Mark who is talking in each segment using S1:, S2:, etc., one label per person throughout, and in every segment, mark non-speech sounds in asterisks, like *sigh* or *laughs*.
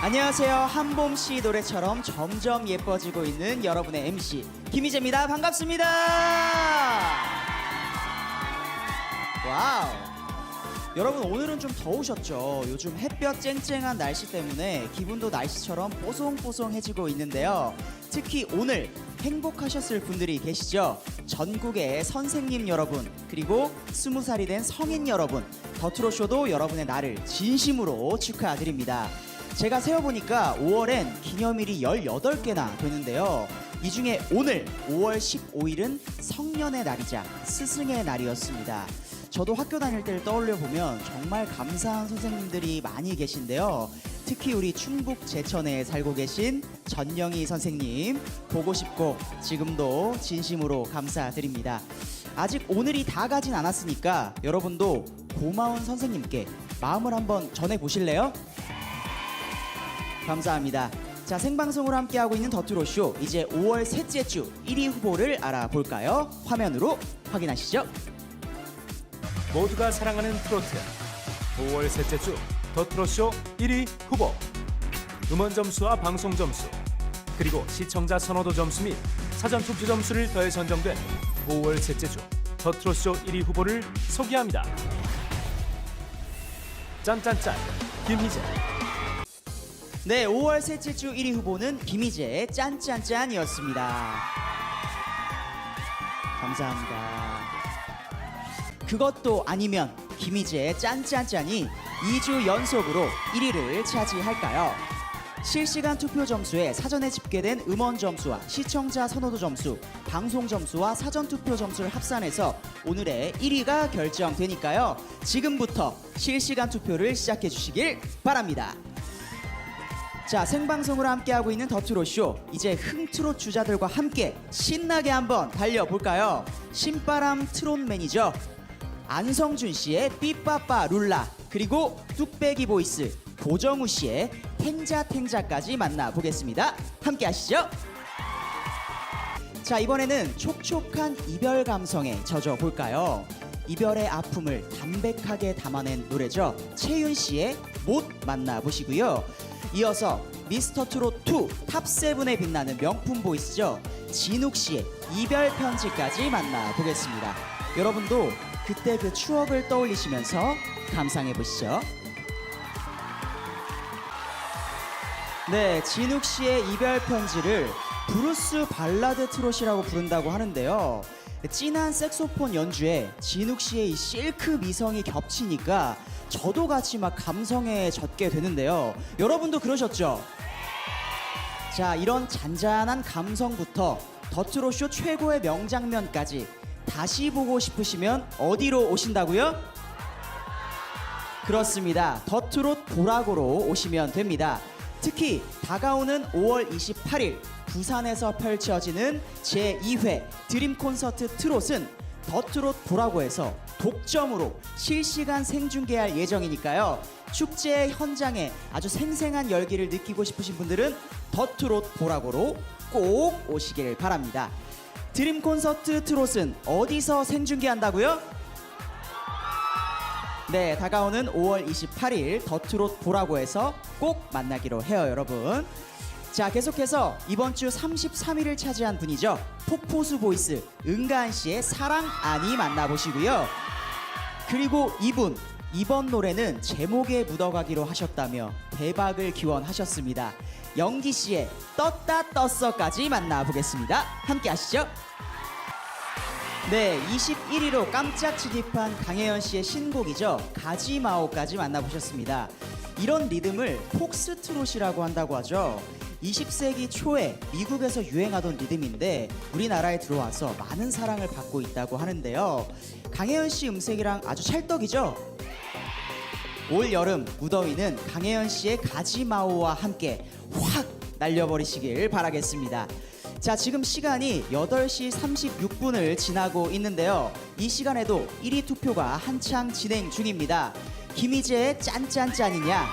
S1: 안녕하세요. 한봄 씨 노래처럼 점점 예뻐지고 있는 여러분의 MC 김희재입니다. 반갑습니다. 와우. 여러분 오늘은 좀 더우셨죠? 요즘 햇볕 쨍쨍한 날씨 때문에 기분도 날씨처럼 뽀송뽀송해지고 있는데요. 특히 오늘 행복하셨을 분들이 계시죠? 전국의 선생님 여러분 그리고 스무 살이 된 성인 여러분 더트로쇼도 여러분의 날을 진심으로 축하드립니다. 제가 세어보니까 5월엔 기념일이 18개나 되는데요. 이 중에 오늘 5월 15일은 성년의 날이자 스승의 날이었습니다. 저도 학교 다닐 때를 떠올려 보면 정말 감사한 선생님들이 많이 계신데요. 특히 우리 충북 제천에 살고 계신 전영희 선생님 보고 싶고 지금도 진심으로 감사드립니다. 아직 오늘이 다 가진 않았으니까 여러분도 고마운 선생님께 마음을 한번 전해 보실래요? 감사합니다. 자, 생방송으로 함께하고 있는 더트로쇼 이제 5월 셋째 주 1위 후보를 알아볼까요? 화면으로 확인하시죠.
S2: 모두가 사랑하는 트로트 5월 셋째 주 더트로쇼 1위 후보 음원 점수와 방송 점수 그리고 시청자 선호도 점수 및 사전 투표 점수를 더해 선정된 5월 셋째 주 더트로쇼 1위 후보를 소개합니다. 짠짠짠 김희재
S1: 네, 5월 셋째 주 1위 후보는 김희재의 짠짠짠이었습니다. 감사합니다. 그것도 아니면 김희재의 짠짠짠이 2주 연속으로 1위를 차지할까요? 실시간 투표 점수에 사전에 집계된 음원 점수와 시청자 선호도 점수, 방송 점수와 사전 투표 점수를 합산해서 오늘의 1위가 결정되니까요. 지금부터 실시간 투표를 시작해 주시길 바랍니다. 자 생방송으로 함께하고 있는 더트로쇼. 이제 흥트롯 주자들과 함께 신나게 한번 달려볼까요? 신바람 트롯 매니저 안성준 씨의 삐빠빠 룰라 그리고 뚝배기 보이스 고정우 씨의 탱자 탱자까지 만나보겠습니다. 함께 하시죠. 자 이번에는 촉촉한 이별 감성에 젖어 볼까요? 이별의 아픔을 담백하게 담아낸 노래죠. 채윤 씨의 못 만나 보시고요. 이어서 미스터 트롯 2 탑7에 빛나는 명품 보이스죠. 진욱 씨의 이별 편지까지 만나 보겠습니다. 여러분도 그때 그 추억을 떠올리시면서 감상해 보시죠. 네, 진욱 씨의 이별 편지를 브루스 발라드 트롯이라고 부른다고 하는데요. 진한 색소폰 연주에 진욱 씨의 이 실크 미성이 겹치니까 저도 같이 막 감성에 젖게 되는데요. 여러분도 그러셨죠? 자, 이런 잔잔한 감성부터 더트로쇼 최고의 명장면까지 다시 보고 싶으시면 어디로 오신다고요? 그렇습니다. 더트롯 보라고로 오시면 됩니다. 특히 다가오는 5월 28일 부산에서 펼쳐지는 제2회 드림 콘서트 트롯은 더트롯 보라고에서 독점으로 실시간 생중계할 예정이니까요. 축제 현장에 아주 생생한 열기를 느끼고 싶으신 분들은 더트롯 보라고로 꼭 오시길 바랍니다. 드림 콘서트 트롯은 어디서 생중계한다고요? 네, 다가오는 5월 28일 더트롯 보라고에서 꼭 만나기로 해요, 여러분. 자, 계속해서 이번 주 33위를 차지한 분이죠. 폭포수 보이스 은가한 씨의 사랑 아니 만나보시고요. 그리고 이분 이번 노래는 제목에 묻어가기로 하셨다며 대박을 기원하셨습니다. 영기 씨의 떴다 떴어까지 만나보겠습니다. 함께 하시죠. 네, 21위로 깜짝 진입한 강혜연 씨의 신곡이죠. 가지마오까지 만나보셨습니다. 이런 리듬을 폭스트롯이라고 한다고 하죠. 20세기 초에 미국에서 유행하던 리듬인데 우리나라에 들어와서 많은 사랑을 받고 있다고 하는데요. 강혜연 씨 음색이랑 아주 찰떡이죠. 올 여름 무더위는 강혜연 씨의 가지마오와 함께 확 날려버리시길 바라겠습니다. 자, 지금 시간이 8시 36분을 지나고 있는데요. 이 시간에도 1위 투표가 한창 진행 중입니다. 김희재의 짠짠짠이냐,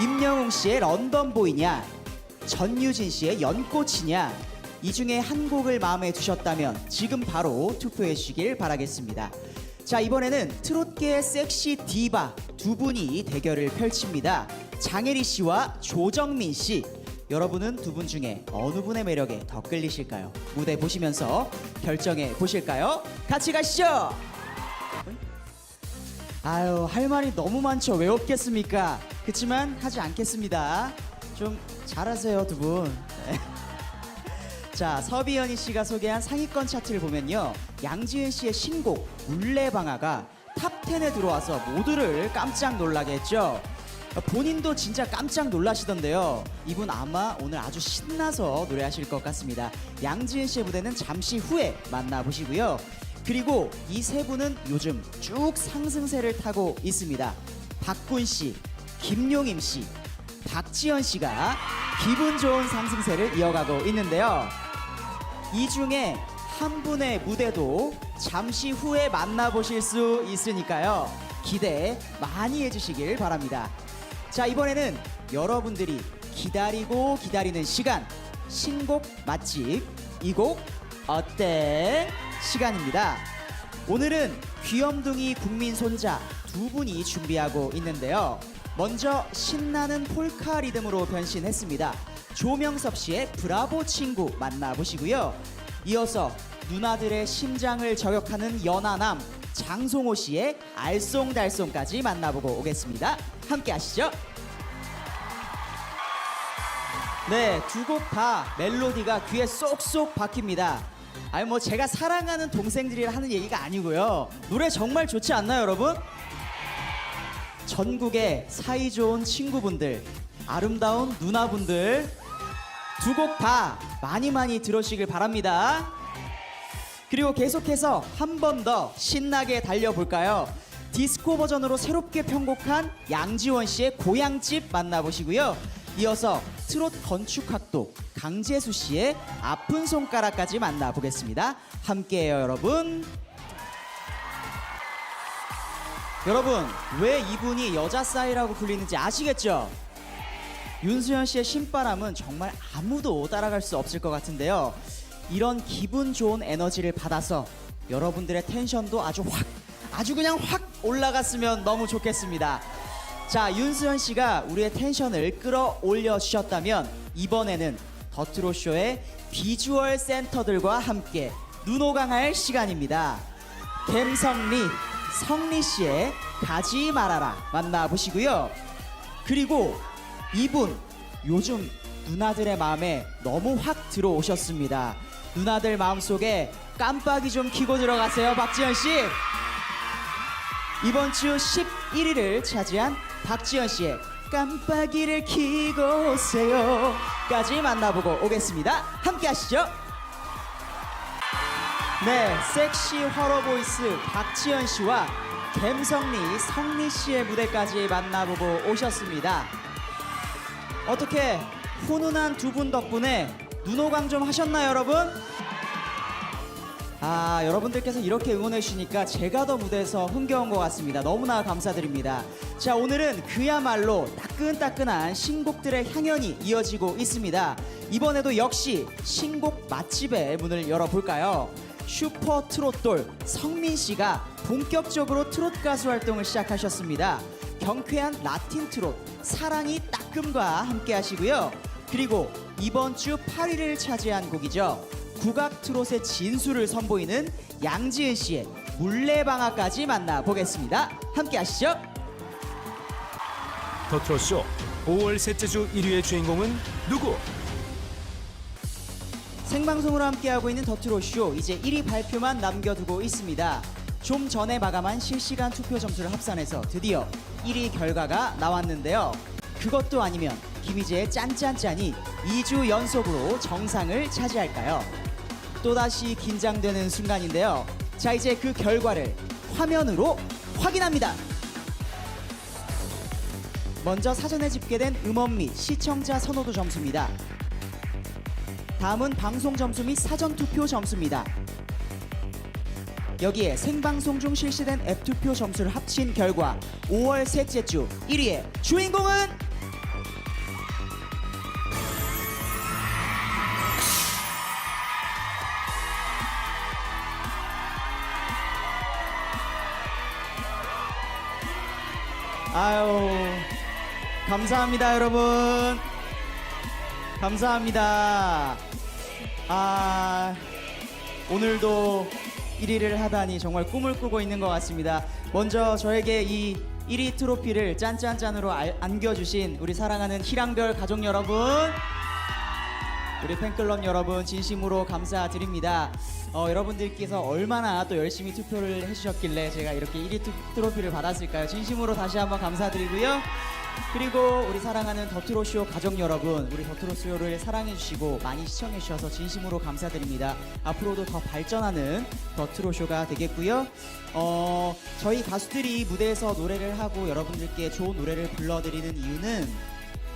S1: 임영웅 씨의 런던 보이냐, 전유진 씨의 연꽃이냐, 이 중에 한 곡을 마음에 두셨다면 지금 바로 투표해 주시길 바라겠습니다. 자, 이번에는 트롯계의 섹시 디바 두 분이 대결을 펼칩니다. 장혜리 씨와 조정민 씨. 여러분은 두 분 중에 어느 분의 매력에 더 끌리실까요? 무대 보시면서 결정해 보실까요? 같이 가시죠. 아유 할 말이 너무 많죠. 왜 없겠습니까? 그렇지만 하지 않겠습니다. 좀 잘하세요 두 분. 네. *laughs* 자 서비연희 씨가 소개한 상위권 차트를 보면요 양지은 씨의 신곡 물레방아가 탑 10에 들어와서 모두를 깜짝 놀라게 했죠. 본인도 진짜 깜짝 놀라시던데요. 이분 아마 오늘 아주 신나서 노래하실 것 같습니다. 양지은 씨의 무대는 잠시 후에 만나보시고요. 그리고 이 세 분은 요즘 쭉 상승세를 타고 있습니다. 박군 씨, 김용임 씨, 박지현 씨가 기분 좋은 상승세를 이어가고 있는데요. 이 중에 한 분의 무대도 잠시 후에 만나보실 수 있으니까요. 기대 많이 해주시길 바랍니다. 자, 이번에는 여러분들이 기다리고 기다리는 시간. 신곡 맛집. 이 곡 어때? 시간입니다. 오늘은 귀염둥이 국민 손자 두 분이 준비하고 있는데요. 먼저 신나는 폴카 리듬으로 변신했습니다. 조명섭 씨의 브라보 친구 만나보시고요. 이어서 누나들의 심장을 저격하는 연하남 장송호 씨의 알쏭달쏭까지 만나보고 오겠습니다. 함께 하시죠. 네, 두 곡 다 멜로디가 귀에 쏙쏙 박힙니다. 아니 뭐 제가 사랑하는 동생들이라 하는 얘기가 아니고요. 노래 정말 좋지 않나요, 여러분? 전국의 사이좋은 친구분들, 아름다운 누나분들 두 곡 다 많이 많이 들으시길 바랍니다. 그리고 계속해서 한 번 더 신나게 달려볼까요? 디스코 버전으로 새롭게 편곡한 양지원 씨의 고향집 만나보시고요. 이어서 트롯 건축학도 강재수 씨의 아픈 손가락까지 만나보겠습니다. 함께해요, 여러분. 여러분, 왜 이분이 여자 싸이라고 불리는지 아시겠죠? 윤수현 씨의 신바람은 정말 아무도 따라갈 수 없을 것 같은데요. 이런 기분 좋은 에너지를 받아서 여러분들의 텐션도 아주 확, 아주 그냥 확 올라갔으면 너무 좋겠습니다. 자, 윤수현 씨가 우리의 텐션을 끌어올려 주셨다면 이번에는 더트로 쇼의 비주얼 센터들과 함께 눈호강할 시간입니다. 갬성리, 성리 씨의 가지 말아라 만나보시고요. 그리고 이분 요즘 누나들의 마음에 너무 확 들어오셨습니다. 누나들 마음속에 깜빡이 좀 켜고 들어가세요, 박지현 씨. 이번 주 11위를 차지한 박지현 씨의 깜빡이를 켜고 오세요까지 만나보고 오겠습니다. 함께 하시죠. 네, 섹시 화로 보이스 박지현 씨와 갬성리 성리 씨의 무대까지 만나보고 오셨습니다. 어떻게 훈훈한 두 분 덕분에 눈호강 좀 하셨나요, 여러분? 아, 여러분들께서 이렇게 응원해 주시니까 제가 더 무대에서 흥겨운 것 같습니다. 너무나 감사드립니다. 자, 오늘은 그야말로 따끈따끈한 신곡들의 향연이 이어지고 있습니다. 이번에도 역시 신곡 맛집의 문을 열어볼까요? 슈퍼 트롯돌 성민 씨가 본격적으로 트롯 가수 활동을 시작하셨습니다. 경쾌한 라틴 트롯 사랑이 따끔과 함께 하시고요. 그리고 이번 주 8위를 차지한 곡이죠. 국악 트롯의 진수를 선보이는 양지은 씨의 물레방아까지 만나보겠습니다. 함께 하시죠.
S2: 더트로쇼 5월 셋째 주 1위의 주인공은 누구?
S1: 생방송으로 함께하고 있는 더트로쇼 이제 1위 발표만 남겨두고 있습니다. 좀 전에 마감한 실시간 투표 점수를 합산해서 드디어 1위 결과가 나왔는데요. 그것도 아니면 김희재의 짠짠짠이 2주 연속으로 정상을 차지할까요? 또다시 긴장되는 순간인데요. 자, 이제 그 결과를 화면으로 확인합니다. 먼저 사전에 집계된 음원 및 시청자 선호도 점수입니다. 다음은 방송 점수 및 사전 투표 점수입니다. 여기에 생방송 중 실시된 앱 투표 점수를 합친 결과 5월 셋째 주 1위의 주인공은 아유 감사합니다, 여러분. 감사합니다. 아, 오늘도 1위를 하다니 정말 꿈을 꾸고 있는 것 같습니다. 먼저 저에게 이 1위 트로피를 짠짠짠으로 알- 안겨주신 우리 사랑하는 희랑별 가족 여러분, 우리 팬클럽 여러분 진심으로 감사드립니다. 어, 여러분들께서 얼마나 또 열심히 투표를 해주셨길래 제가 이렇게 1위 투, 트로피를 받았을까요? 진심으로 다시 한번 감사드리고요. 그리고 우리 사랑하는 더트로쇼 가족 여러분, 우리 더트로쇼를 사랑해주시고 많이 시청해주셔서 진심으로 감사드립니다. 앞으로도 더 발전하는 더트로쇼가 되겠고요. 어, 저희 가수들이 무대에서 노래를 하고 여러분들께 좋은 노래를 불러드리는 이유는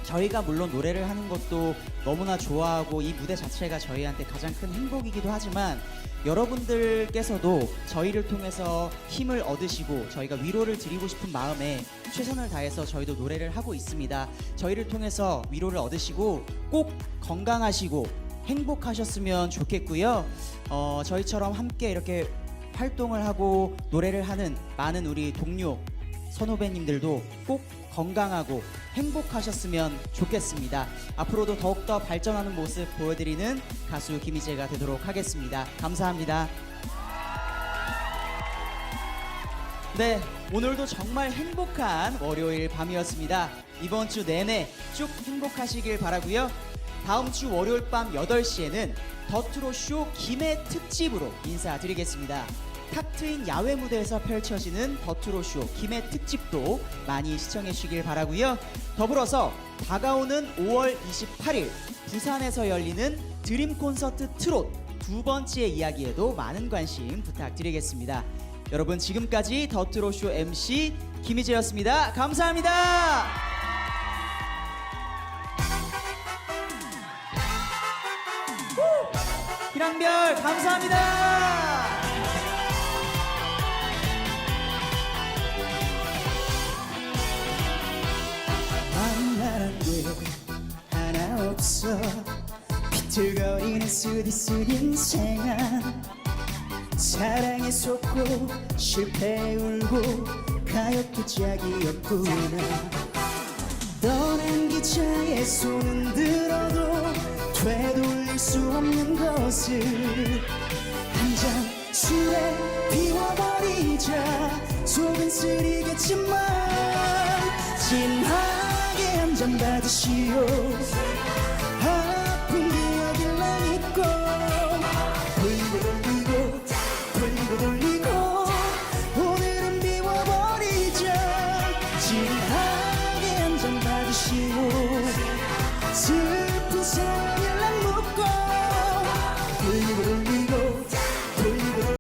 S1: 저희가 물론 노래를 하는 것도 너무나 좋아하고 이 무대 자체가 저희한테 가장 큰 행복이기도 하지만 여러분들께서도 저희를 통해서 힘을 얻으시고 저희가 위로를 드리고 싶은 마음에 최선을 다해서 저희도 노래를 하고 있습니다. 저희를 통해서 위로를 얻으시고 꼭 건강하시고 행복하셨으면 좋겠고요. 어, 저희처럼 함께 이렇게 활동을 하고 노래를 하는 많은 우리 동료 선후배님들도 꼭 건강하고 행복하셨으면 좋겠습니다. 앞으로도 더욱더 발전하는 모습 보여드리는 가수 김희재가 되도록 하겠습니다. 감사합니다. 네, 오늘도 정말 행복한 월요일 밤이었습니다. 이번 주 내내 쭉 행복하시길 바라고요. 다음 주 월요일 밤 8시에는 더트로 쇼 김해 특집으로 인사드리겠습니다. 탁 트인 야외 무대에서 펼쳐지는 더트로쇼 김해 특집도 많이 시청해 주시길 바라고요. 더불어서 다가오는 5월 28일 부산에서 열리는 드림 콘서트 트롯 두 번째 이야기에도 많은 관심 부탁드리겠습니다. 여러분 지금까지 더트로쇼 MC 김희재였습니다. 감사합니다. 희랑별 감사합니다. 없어. 비틀거리는 쓰디쓴 인생아 사랑에 속고 실패에 울고 가엾게 짝이었구나. 떠난 기차에 손은 들어도 되돌릴 수 없는 것을 한잔 술에 비워버리자. 속은 쓰리겠지만 진하게 한잔 받으시오